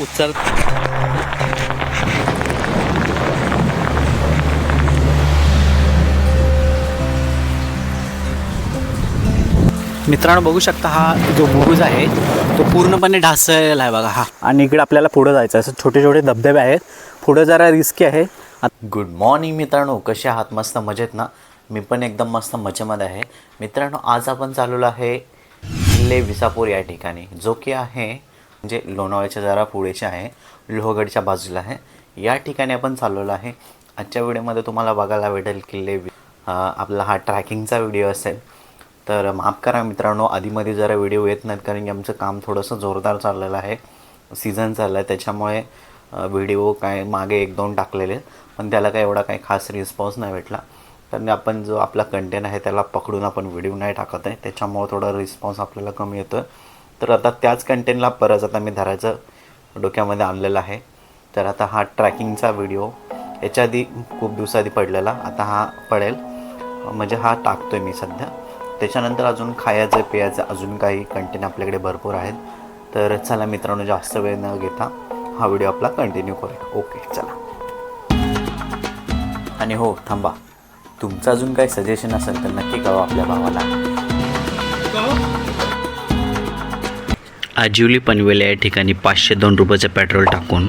उचल. मित्रांनो बघू शकता हा जो बुरुज आहे तो पूर्णपणे ढासळलेला आहे बघा हा. आणि इकडे आपल्याला पुढं जायचं आहे. असं छोटे छोटे धबधबे आहेत. पुढं जरा रिस्की आहे. गुड मॉर्निंग मित्रांनो. कसे आहात? मस्त मजेत ना? मी पण एकदम मस्त मजेमध्ये आहे. मित्रांनो आज आपण चालवलो आहे किल्ले विसापूर या ठिकाणी जो की आहे म्हणजे लोणावळ्याच्या जरा पुढेचे आहे लोहगडच्या बाजूला आहे. या ठिकाणी आपण चाललेलो आहे. आजच्या व्हिडिओमध्ये तुम्हाला बघायला भेटेल किल्ले आपला हा ट्रॅकिंगचा व्हिडिओ असेल. तर माफ करा मित्रांनो आधीमध्ये जरा व्हिडिओ येत नाहीत कारण की आमचं काम थोडंसं जोरदार चाललेलं आहे. सीझन चाललं आहे त्याच्यामुळे व्हिडिओ काय मागे एक दोन टाकलेले आहेत. पण त्याला काय एवढा काही खास रिस्पॉन्स नाही भेटला. कारण आपण जो आपला कंटेंट आहे त्याला पकडून आपण व्हिडिओ नाही टाकत आहे. त्याच्यामुळे थोडा रिस्पॉन्स आपल्याला कमी येतो आहे तर आता त्याच कंटेंटला परत आता मी धरायचं डोक्यामध्ये आणलेलं आहे. तर आता हा ट्रॅकिंगचा व्हिडिओ याच्या आधी खूप दिवसाआधी पडलेला आता हा पडेल. म्हणजे हा टाकतोय मी सध्या. त्याच्यानंतर अजून खायचं पियाचं अजून काही कंटेंट आपल्याकडे भरपूर आहेत. तर चला मित्रांनो जास्त वेळ न घेता हा व्हिडिओ आपला कंटिन्यू करूया. ओके चला. आणि हो थांबा. तुमचं अजून काही सजेशन असेल तर नक्की कळवा आपल्या भावाला. आजिवली पनवेल या ठिकाणी पाचशे दोन रुपयाचं पेट्रोल टाकून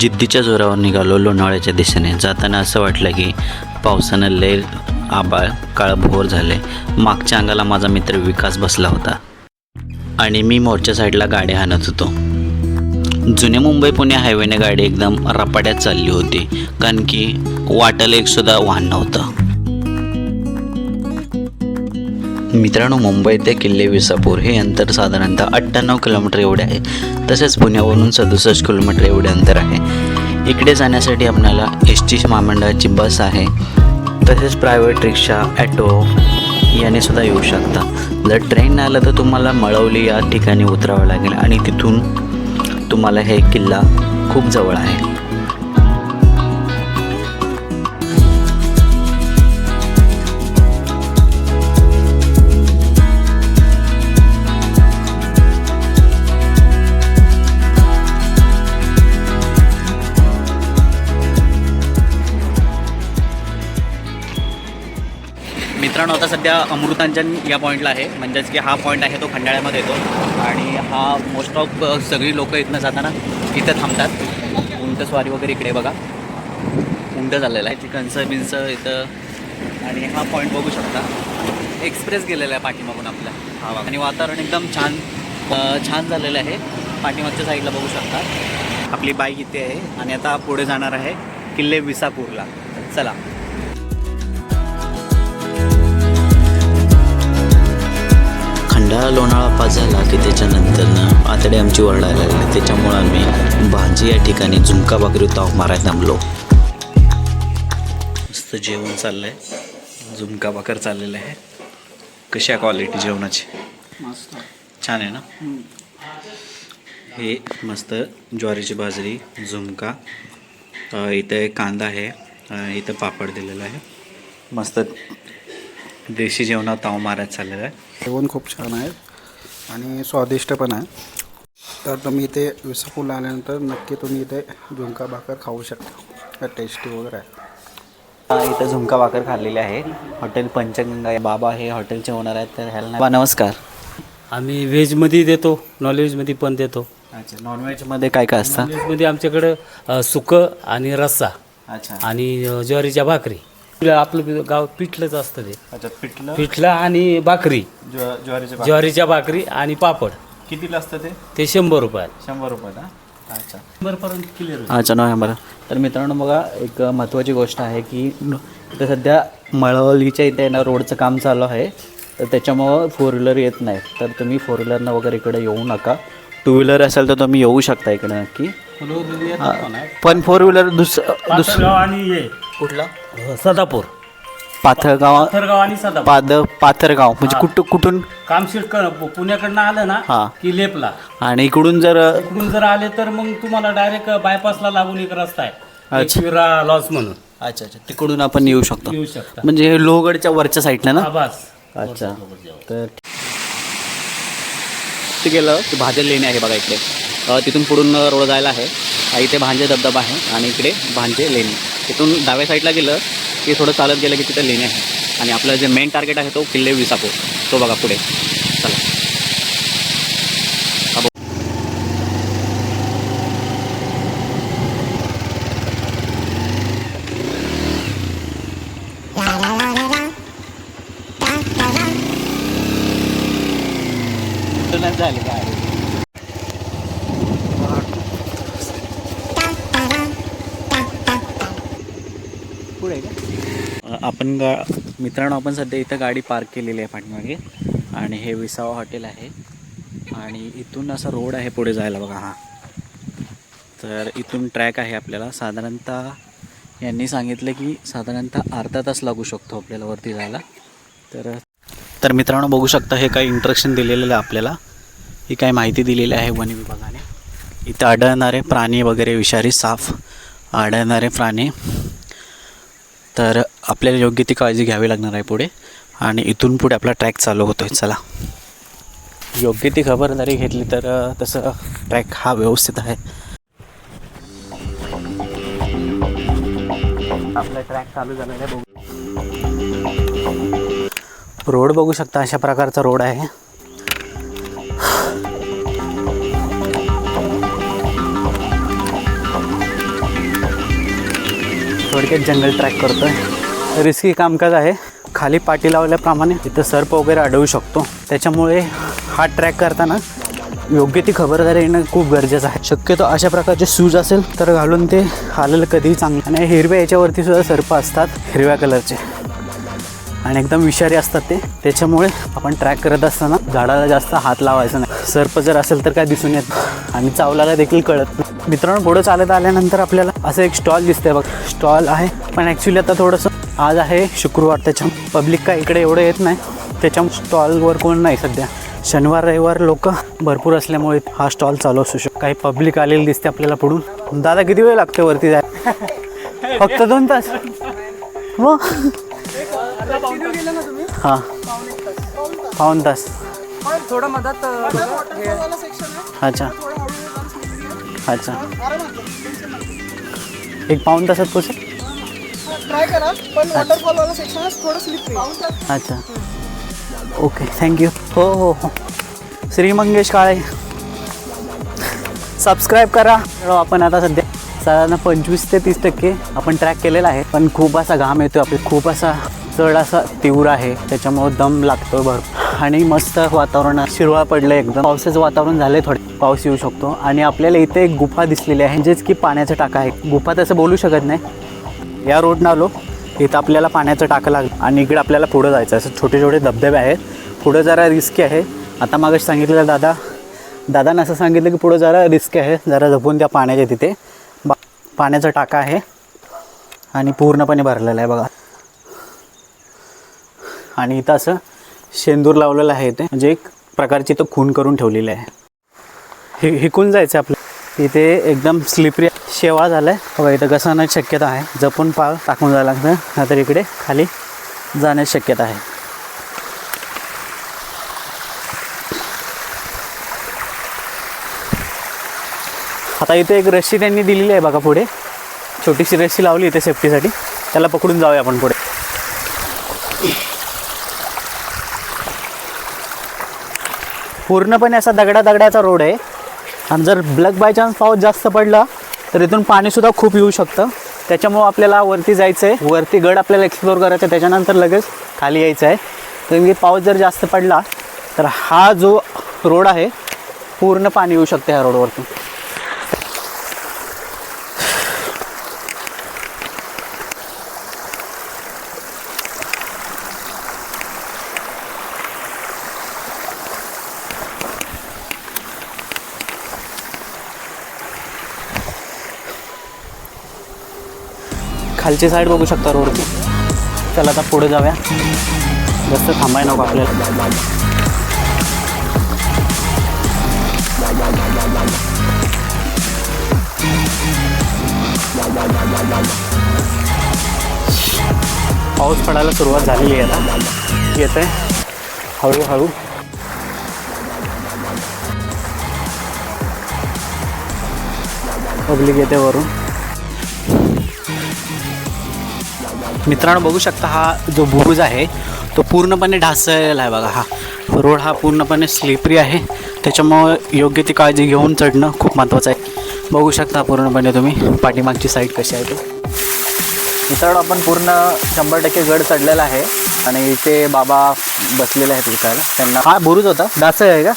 जिद्दीच्या जोरावर निघालो लोणावळ्याच्या दिशेने. जाताना असं वाटलं की पावसानं लय आबाळ काळभोर झाले. मागच्या अंगाला माझा मित्र विकास बसला होता. आणि मी मोर्चा साईडला गाडी हाणत होतो. जुने मुंबई पुणे हायवेने गाडी एकदम रपाट्यात चालली होती. कारण की वाटेला एकसुद्धा वाहन नव्हतं. मित्रांनो मुंबई ते किल्ले विसापूर हे अंतर साधारणतः अठ्ठ्याण्णव किलोमीटर एवढे आहे. तसेच पुण्यावरून सदुसष्ट किलोमीटर एवढे अंतर आहे. इकडे जाण्यासाठी आपल्याला एस टी महामंडळाची बस आहे. तसेच प्रायव्हेट रिक्षा ॲटो याने सुद्धा येऊ शकता. जर ट्रेन आलं तर तुम्हाला मळवली या ठिकाणी उतरावं लागेल आणि तिथून तुम्हाला हे किल्ला खूप जवळ आहे. मित्रांनो आता सध्या अमृतांजन या पॉईंटला आहे. म्हणजेच की हा पॉईंट आहे तो खंडाळ्यामध्ये येतो. आणि हा मोस्ट ऑफ सगळी लोकं इथनं जाताना इथं थांबतात. उंटस्वारी वगैरे इकडे बघा. उंट झालेला आहे. चिकनचं बिनचं इथं. आणि हा पॉईंट बघू शकता. एक्सप्रेस गेलेला आहे पाठीमागून आपल्या. हा. आणि वातावरण एकदम छान छान झालेलं आहे. पाठीमागच्या साईडला बघू शकता. आपली बाईक इथे आहे. आणि आता पुढे जाणार आहे किल्ले विसापूरला. चला. खंडाळा लोणाळा पास झाला की त्याच्यानंतरनं आतडे आमची वरडायला लागली. त्याच्यामुळं आम्ही भाजी या ठिकाणी झुमका भाकरी ताव मारायला थांबलो. मस्त जेवण चाललं आहे झुमका भाकर चाललेलं आहे. कशी क्वालिटी जेवणाची? छान आहे ना? हे मस्त ज्वारीची बाजरी झुमका इथं कांदा आहे. इथं पापड दिलेला आहे. मस्त देशी जेवणात ताव मारायला चाललेलं आहे. जेवण खूप छान आहे आणि स्वादिष्ट पण आहे. तर तुम्ही इथे विसापूरला आल्यानंतर नक्की तुम्ही इथे झुणका भाकर खाऊ शकता. टेस्टी वगैरे आहे. इथं झुमका भाकर खाल्लेली आहे. हॉटेल पंचगंगा आहे. बाबा हे हॉटेलचे ओनर आहेत तर ह्याला बाबा, नमस्कार. आम्ही व्हेजमध्ये देतो नॉनव्हेजमध्ये पण देतो. अच्छा नॉनव्हेजमध्ये काय काय असतं? व्हेजमध्ये आमच्याकडं सुकं आणि रस्सा अच्छा. आणि ज्वारीच्या भाकरी. आपलं गाव पिठलंच असतं ते. अच्छा पिठलं? पिठलं आणि भाकरी. ज्वा ज्वारीचे ज्वारीच्या भाकरी आणि पापड. कितीला असतं ते? ते शंभर रुपयात शंभर रुपये अच्छा. शंभरपर्यंत क्लिअर अच्छा नोव्हेंबर तर मित्रांनो बघा एक महत्त्वाची गोष्ट आहे की इथं सध्या मळवलीच्या इथे ना रोडचं काम चालू आहे. तर त्याच्यामुळं फोर व्हीलर येत नाही. तर तुम्ही फोर व्हीलरनं वगैरे इकडे येऊ नका. टू व्हीलर असेल तर तुम्ही येऊ शकता इकडे नक्की. हा. पण फोर व्हीलर दुस दुस पाथरगाव आणि हे. कुठला? सदापूर. पाथरगाव पाथरगाव आणि सदापूर. पाद पाथरगाव. म्हणजे कुठं कुठून? कामशीट क- पुण्याकडनं आलं ना हा. की लेपला. आणि इकडून जर इकडून जर आले तर मग तुम्हाला डायरेक्ट बायपासला लागून एक रस्ता आहे. अच्छा. एकविरा लॉस म्हणून. अच्छा अच्छा. तिकडून आपण येऊ शकतो. येऊ शकता. म्हणजे हे लोहगडच्या वरच्या साईडला ना? आभास अच्छा. तर ते गेलं भाज्या लेणे आहे बघा इकडे. तिथून पुढून रोड जायला आहे. इथे भांजे धबधबा आहे आणि इकडे भांजे लेणी. तिथून डाव्या साईडला गेलं की थोडं चालत गेलं की तिथं लेणी आहे. आणि आपलं जे मेन टार्गेट आहे तो किल्ले विसापूर. तो बघा पुढे चला झाले काय पुढे का आपण गा मित्रांनो आपण सध्या इथं गाडी पार्क केलेली आहे पाठीमागे. आणि हे विसावा हॉटेल आहे. आणि इथून असा रोड आहे पुढे जायला बघा हा. तर इथून ट्रॅक आहे आपल्याला. साधारणतः यांनी सांगितलं की साधारणतः अर्धा तास लागू शकतो आपल्याला वरती जायला. तर तर मित्रांनो बघू शकता हे काही इंट्रक्शन दिलेलं आहे आपल्याला. ही काही माहिती दिलेली आहे वन विभागाने. इथं आढळणारे प्राणी वगैरे विषारी साफ. आढळणारे प्राणी. तर आपल्याला योग्य ती काळजी घ्यावी लागणार आहे पुढे. आणि इथून पुढे आपला ट्रॅक चालू होतो आहे चला. योग्य ती खबरदारी घेतली तर तसं ट्रॅक हा व्यवस्थित आहे. आपला ट्रॅक चालू झालेला आहे. बघू रोड बघू शकता अशा प्रकारचा रोड आहे. थोडक्यात जंगल ट्रॅक करतोय. रिस्की कामकाज आहे. खाली पाटी लावल्याप्रमाणे तिथं सर्प वगैरे अडवू शकतो. त्याच्यामुळे हा ट्रॅक करताना योग्य ती खबरदारी येणं खूप गरजेचं आहे. शक्यतो अशा प्रकारचे शूज असेल तर घालून ते हालेलं कधीही चांगलं. आणि हिरव्या याच्यावरती सुद्धा सर्प असतात हिरव्या कलरचे आणि एकदम विषारी असतात ते. त्याच्यामुळे आपण ट्रॅक करत असताना झाडाला जास्त हात लावायचा नाही. सर्प जर असेल तर काय दिसून येत? आणि चावलाला देखील कळत नाही. मित्रांनो पुढं चालत आल्यानंतर आपल्याला असं एक स्टॉल दिसतंय बघ. स्टॉल आहे पण ॲक्च्युली आता थोडंसं आज आहे शुक्रवार त्याच्या पब्लिक काय इकडे एवढं येत नाही. त्याच्या स्टॉलवर कोण नाही सध्या. शनिवार रविवार लोक भरपूर असल्यामुळे हा स्टॉल चालू असू शकतो. काही पब्लिक आलेली दिसते आपल्याला पुढून. दादा किती वेळ लागते वरती जाय फक्त दोन तास. हो हां. पाऊन तास. थोडं मधात अच्छा. अच्छा. एक पाऊन तासात पोचेल? ट्राय करा पण वॉटरफॉल वाला सेक्शन थोडं स्लिप अच्छा. ओके थँक्यू हो हो हो. श्री मंगेश काळे. सबस्क्राईब करा. आपण आता सध्या साधारण पंचवीस ते तीस टक्के आपण ट्रॅक केलेला आहे. पण खूप असा घाम येतो आपले खूप असा चढ असा तीव्र आहे त्याच्यामुळं दम लागतो भरपूर. आणि मस्त वातावरण शिरवा पडलं एकदम. पावसाचं वातावरण झालंय थोडे. पाऊस येऊ शकतो. आणि आपल्याला इथे एक गुफा दिसलेली आहे. म्हणजेच की पाण्याचा टाका आहे गुफा तसं बोलू शकत नाही. या रोडनं आलो. इथं आपल्याला पाण्याचं टाकं लागलं. आणि इकडे आपल्याला पुढं जायचं असं छोटे छोटे धबधबे आहेत. पुढं जरा रिस्की आहे. आता मागं सांगितलेलं दादा. दादानं असं सांगितलं की पुढं जरा रिस्क आहे. जरा जपून त्या पाण्याच्या तिथे. बा पाण्याचा टाका आहे. आणि पूर्णपणे भरलेला आहे बघा. आणि इथं असं शेंदूर लावलेलं आहे ते. म्हणजे एक प्रकारची तो खून करून ठेवलेली आहे. हे हिकून जायचं आपलं. इथे एकदम स्लिपरी शेवाळ झाला आहे बघा इथं घसरण्याची शक्यता आहे. जपून पाळ टाकून जायला लागतं. नाहीतर इकडे खाली जाण्याची शक्यता आहे. आता इथे एक रस्सी त्यांनी दिलेली आहे बघा पुढे. छोटीशी रस्सी लावली इथे सेफ्टीसाठी त्याला पकडून जाऊया आपण पुढे. पूर्णपणे असा दगडा दगडाचा रोड आहे. आणि जर ब्लक बाय चान्स पाऊस जास्त पडला तर इथून पाणीसुद्धा खूप येऊ शकतं. त्याच्यामुळं आपल्याला वरती जायचं आहे वरती गड आपल्याला एक्सप्लोर करायचं आहे. त्याच्यानंतर लगेच खाली यायचं आहे. कारण की पाऊस जर जास्त पडला तर हा जो रोड आहे पूर्ण पाणी येऊ शकते ह्या रोडवरती खालची साईड बघू शकता रोडची. चला आता पुढे जाऊया. जास्त थांबाय नको आपल्याला. पाऊस पडायला सुरुवात झालेली आहे आता. येत आहे हळूहळू. पब्लिक येते वरून. मित्रांनो बघू शकता हा जो बुरुज आहे तो पूर्णपणे ढासळलेला आहे बघा. हा रोड हा पूर्णपणे स्लिपरी आहे. त्याच्यामुळं योग्य ती काळजी घेऊन चढणं खूप महत्त्वाचं आहे. बघू शकता पूर्णपणे तुम्ही पाठीमागची साईड कशी आहे ती. मित्रांनो आपण पूर्ण शंभर टक्के गड चढलेला आहे. आणि इथे बाबा बसलेले आहेत विकायला त्यांना हा बुरुज होता. ढासळ आहे का?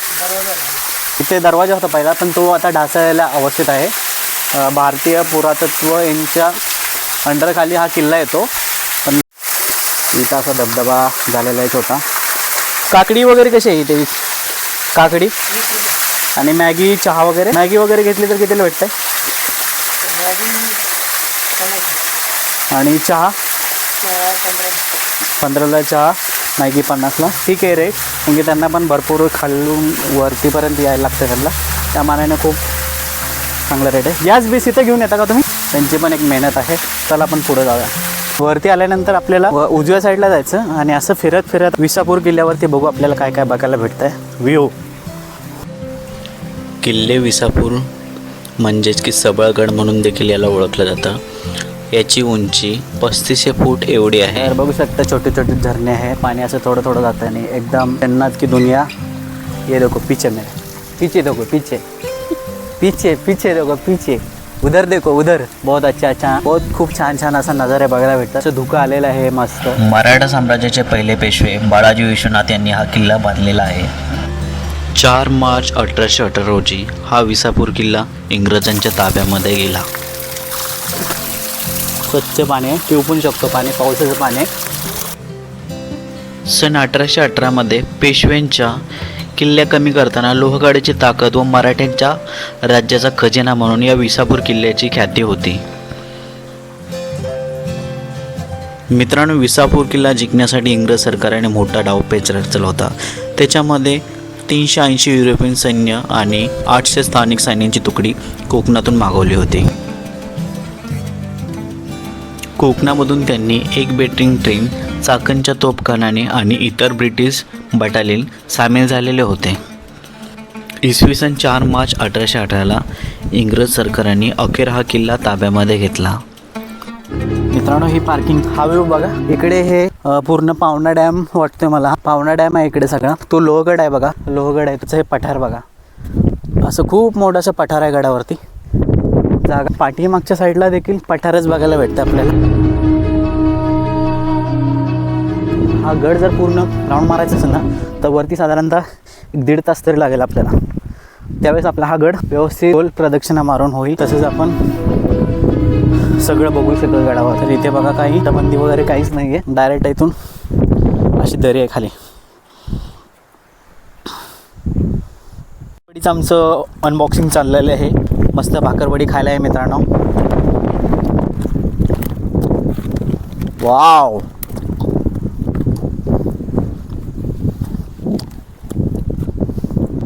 इथे दरवाजा होता पहिला पण तो आता ढासळलेल्या अवस्थेत आहे. भारतीय पुरातत्व यांच्या अंडरखाली हा किल्ला येतो. इथं असा धबधबा झालेला आहे छोटा काकडी वगैरे कशी आहे इथे? काकडी? आणि मॅगी चहा वगैरे? मॅगी वगैरे घेतली तर कितीला भेटतंय? आणि चहा? पंधराला चहा मॅगी पन्नासला. ठीक आहे रेट म्हणजे त्यांना पण भरपूर खालून वरतीपर्यंत यायला लागतं त्यांना. त्या मानाने खूप चांगला रेट आहे. याच बेस इथं घेऊन येता का तुम्ही? त्यांची पण एक मेहनत आहे. चला आपण पुढे जाऊया. वरती आल्यानंतर आपल्याला उजव्या साईडला जायचं आणि असं फिरत फिरत विसापूर किल्ल्यावरती बघू आपल्याला काय काय बघायला भेटतं आहे व्ह्यू किल्ले विसापूर म्हणजेच की सबळगड म्हणून देखील याला ओळखलं जातं. याची उंची पस्तीसशे फूट एवढी आहे. बघू शकता छोटे छोटे झरणे आहे पाणी असं थोडं थोडं जातं आणि एकदम जन्नत की दुनिया. ये देखो पीछे मेरे पीछे देखो पीछे. पीछे पीछे देखो पीछे. उधर देखो उधर। बहुत अच्छा अच्छा। बहुत खूप छान छान असा नजारा बघायला भेटतं. असं धुकं आलेलं आहे मस्त. मराठा साम्राज्याचे पहिले पेशवे बाळाजी विश्वनाथ यांनी हा किल्ला बांधलेला आहे. चार मार्च अठराशे अठरा रोजी हा विसापूर किल्ला इंग्रजांच्या ताब्यामध्ये गेला. स्वच्छ पाणी आहे पिऊ पण शकतो पाणी पावसाचं पाणी. आहे सन अठराशे अठरामध्ये पेशव्यांच्या किल्ल्या कमी करताना लोहगडाची ताकद व मराठ्यांच्या राज्याचा खजिना म्हणून या विसापूर किल्ल्याची ख्याती होती. मित्रांनो विसापूर किल्ला जिंकण्यासाठी इंग्रज सरकारने मोठा डावपेच रचला होता. त्याच्यामध्ये तीनशे ऐंशी युरोपियन सैन्य आणि आठशे स्थानिक सैन्यांची तुकडी कोकणातून मागवली होती. कोकणामधून त्यांनी एक बेटिंग ट्रेन चाकणच्या तोफखानाने आणि इतर ब्रिटिश बटालियन सामील झालेले होते. इसवी सन चार मार्च अठराशे अठराला इंग्रज सरकारांनी अखेर हा किल्ला ताब्यामध्ये घेतला. मित्रांनो ही पार्किंग हा व्यू बघा. इकडे हे पूर्ण पावना डॅम वाटतोय मला. पावना डॅम आहे इकडे सगळा. तो लोहगड आहे बघा. लोहगड आहे. त्याचं हे पठार बघा. असं खूप मोठं असं पठार आहे गडावरती. जागा. पाठीमागच्या साईडला देखील पठारच बघायला भेटतं आपल्याला. हा गड जर पूर्ण राऊंड मारायचा असेल ना तर वरती साधारणतः एक दीड तास तरी लागेल आपल्याला. त्यावेळेस आपला हा गड व्यवस्थित गोल प्रदक्षिणा मारून होईल. तसेच आपण सगळं बघू शकतो गडावर. तर इथे बघा काही तबंदी वगैरे काहीच नाही आहे डायरेक्ट इथून अशी दरी आहे खाली. वडीचं आमचं अनबॉक्सिंग चाललेलं आहे. मस्त भाकरवडी खायला आहे मित्रांनो. वाव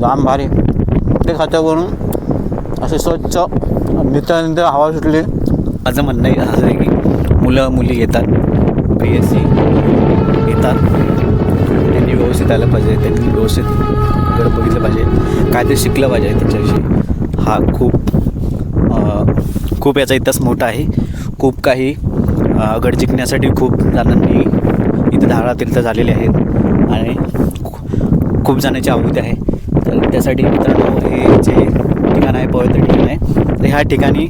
जाम भारी. ते खात्यावरून असे स्वच्छ नित्य हवा सुटली. माझं म्हणणं आहे असं आहे की मुलं मुली येतात बी एस सी येतात. त्यांनी व्यवस्थित आलं पाहिजे त्यांनी व्यवस्थित गड बघितलं पाहिजे. काहीतरी शिकलं पाहिजे त्याच्याविषयी. हा खूप खूप याचा इतिहास मोठा आहे. खूप काही गड जिंकण्यासाठी खूप जणांनी इथं धारा तीर्थ झालेले आहेत. आणि खूप जणांची आवृत्ती आहे. तर त्यासाठी मित्रांनो हे जे ठिकाण आहे पवित्र ठिकाण आहे तर ह्या ठिकाणी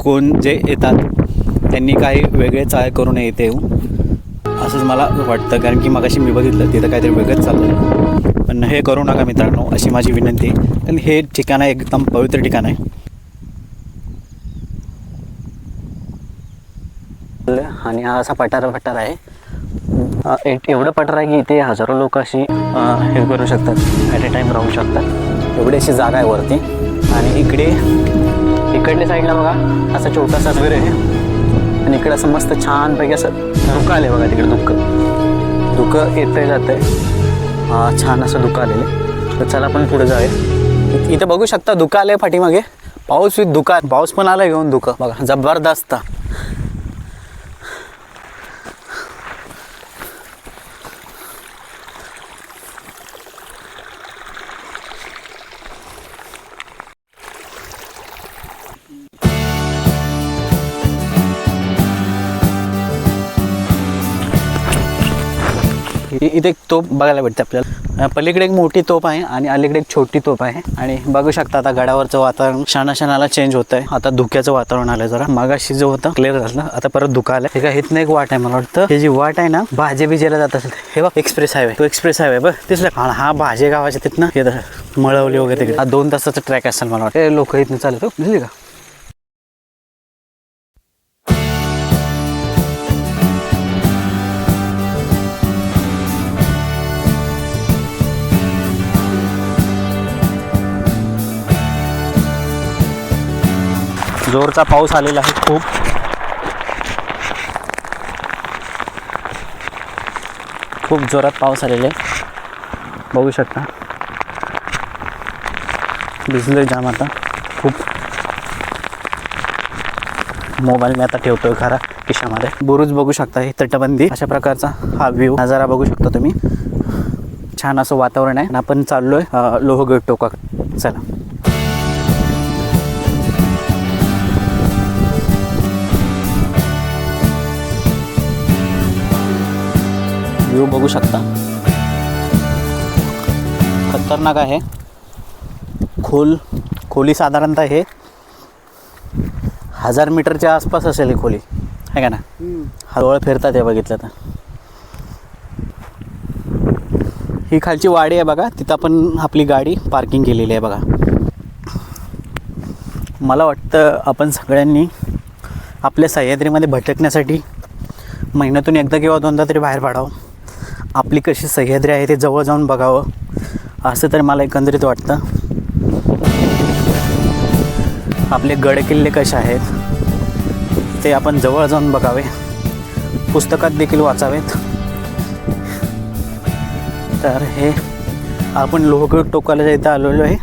कोण जे येतात त्यांनी काही वेगळे चाय करू नये येते येऊन. असंच मला वाटतं कारण की मगाशी मी बघितलं तिथं काहीतरी वेगळंच चाललं आहे. पण हे करू नका मित्रांनो अशी माझी विनंती आहे. कारण हे ठिकाण आहे एकदम पवित्र ठिकाण आहे. आणि हा असा पठार पठार आहे. एवढं पठार आहे की इथे हजारो लोक अशी हे करू शकतात ॲट ए टाईम राहू शकतात. एवढी अशी जागा आहे वरती. आणि इकडे इकडल्या साईडला बघा असा छोटासा घर आहे. आणि इकडे असं मस्त छानपैकी असं धुकं आले बघा तिकडे धुकं धुकं येतंय जातंय. आहे छान असं धुकं आलेलं आहे. तर चला आपण पुढे जाऊया. इथं बघू शकता धुकं आलं आहे पाठीमागे. पाऊस विथ धुका पाऊस पण आला घेऊन धुकं बघा जबरदस्त. इथे एक तोप बघायला भेटते आपल्याला. पलीकडे एक मोठी तोप आहे आणि अलीकडे एक छोटी तोप आहे. आणि बघू शकता आता गडावरचं वातावरण क्षणा चेंज होत आहे आता धुक्याचं वातावरण आलं जरा. मागाशी जो होतं क्लिअर झालं. आता परत धुका आलं हे काय इथनं एक वाट आहे मला वाटतं. हे जी वाट आहे ना भाजे बिजेला जात असेल हे बघ एक्सप्रेस हायवे तो एक्सप्रेस हायवे बघ. दिसलं का? हा भाजे गावाच्या तिथनं मळवली वगैरे तिकडे. हा दोन तासाचा ट्रॅक असेल मला वाटतं. लोक इथनं चालतो हो दिसली का? जोरचा पाऊस आलेला आहे खूप. खूप जोरात पाऊस आलेला आहे. बघू शकता. भिजलोय जाम आता. खूप. मोबाईल मी आता ठेवतोय खरा खिशामध्ये. बुरुज बघू शकता हे तटबंदी. अशा प्रकारचा हा व्ह्यू नजारा बघू शकता तुम्ही. छान असं वातावरण आहे. आणि आपण चाललोय लोहगड टोका चला. व्ह्यू बघू शकता. खतरनाक आहे. खोल खोली साधारणतः हे हजार मीटरच्या आसपास असेल ही खोली. आहे का ना? हळूहळू फिरतात हे बघितलं तर. ही खालची वाडी आहे बघा. तिथं आपण आपली गाडी पार्किंग केलेली आहे बघा. मला वाटतं आपण सगळ्यांनी आपल्या सह्याद्रीमध्ये भटकण्यासाठी महिन्यातून एकदा किंवा दोनदा तरी बाहेर पाडावं. आपली कशी सह्याद्री आहे ते जवळ जाऊन बघावं. असं तरी मला एकंदरीत वाटतं. आपले गडकिल्ले कसे आहेत ते आपण जवळ जाऊन बघावे. पुस्तकात देखील वाचावेत. तर हे आपण लोहगड टोकाला इथं आलेलो आहे.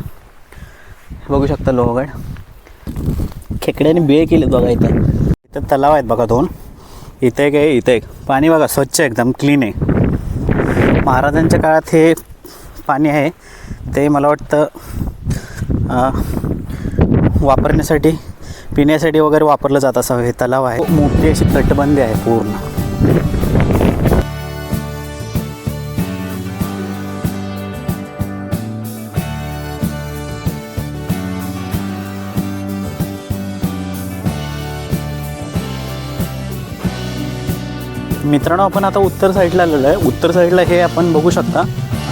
बघू शकता लोहगड. खेकड्याने बिळे केलेत बघा इथं. इथं तलाव आहेत बघा दोन. इथे एक आहे इथे एक. पाणी बघा स्वच्छ एकदम क्लीन आहे. महाराजांच्या काळात हे पाणी आहे ते मला वाटतं वापरण्यासाठी पिण्यासाठी वगैरे वापरलं जात असावं. हे तलाव आहे. मोठी अशी तटबंदी आहे पूर्ण. मित्रांनो आपण आता उत्तर साईडला आलेलो आहे. उत्तर साईडला हे आपण बघू शकता.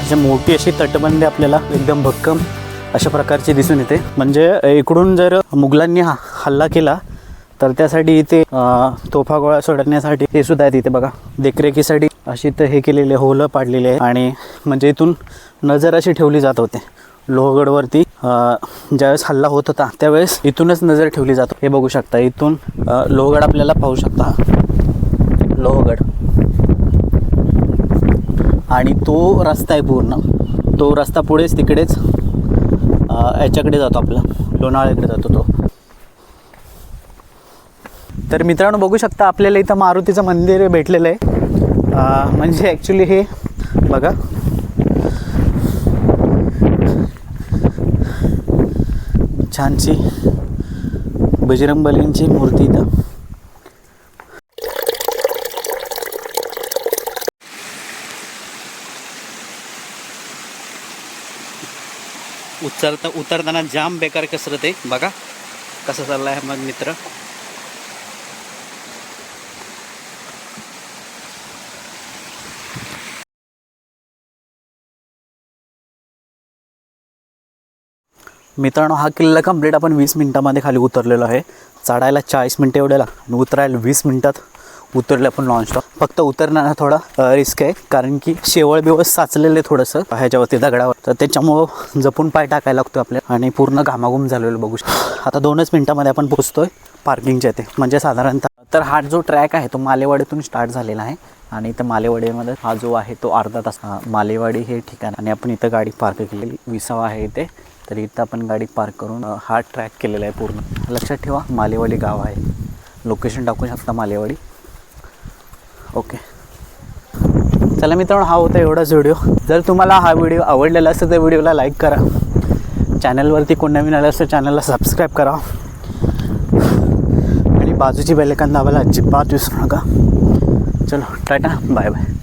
अशी मोठी अशी तटबंदी आपल्याला एकदम भक्कम अशा प्रकारची दिसून येते. म्हणजे इकडून जर मुघलांनी हा हल्ला केला तर त्यासाठी इथे तोफा गोळा सोडण्यासाठी हे सुद्धा आहेत इथे बघा. देखरेखीसाठी अशी तर हे केलेले होलं पाडलेले आहे आणि म्हणजे इथून नजर अशी ठेवली जात होते. लोहगडवरती ज्यावेळेस हल्ला होत होता त्यावेळेस इथूनच नजर ठेवली जात हे बघू शकता इथून लोहगड आपल्याला पाहू शकता. लोहगड. आणि तो रस्ता आहे पूर्ण. तो रस्ता पुढेच तिकडेच याच्याकडे जातो आपला. लोणावळ्याकडे जातो तो. तर मित्रांनो बघू शकता आपल्याला इथं मारुतीचं मंदिर भेटलेलं आहे. म्हणजे ॲक्च्युली हे बघा. छानशी बजरंगबलींची मूर्ती इथं. उतरता उतरताना जाम बेकार कसरत आहे. बघा कसं चाललं आहे मग मित्र. मित्रांनो हा किल्ला कंप्लीट आपण वीस मिनटामध्ये खाली उतरलेलो आहे. चढायला चाळीस मिनटं एवढ्याला आणि उतरायला वीस मिनटात उतरले आपण नॉनस्टॉप फक्त उतरण्याला थोडा रिस्क आहे. कारण की शेवळ बिवळ साचलेलं आहे थोडंसं ह्याच्यावरती दगडावर. तर त्याच्यामुळं जपून पाय टाकायला लागतो आपल्याला आणि पूर्ण घामाघूम झालेलं बघू शकतो. आता दोनच मिनटामध्ये आपण पोहोचतोय पार्किंगच्या इथे. म्हणजे साधारणतः तर हा जो ट्रॅक आहे तो मालेवाडीतून स्टार्ट झालेला आहे. आणि इथं मालेवाडीमध्ये हा जो आहे तो अर्धा तास हा मालेवाडी हे ठिकाण आणि आपण इथं गाडी पार्क केलेली. विसावा आहे इथे. तर इथं आपण गाडी पार्क करून हा ट्रॅक केलेला आहे पूर्ण. लक्षात ठेवा मालेवाडी गाव आहे. लोकेशन टाकू शकता मालेवाडी. ओके. चला मित्रांनो हा होता एवढाच व्हिडिओ जर तुम्हाला हा व्हिडिओ आवडलेला असेल तर व्हिडिओला लाईक करा. चॅनलवरती कोण नवीन आलं असेल चॅनलला सबस्क्राईब करा. आणि बाजूची बेलेकन दाबायला अजिबात विसरू नका. चलो टाटा बाय बाय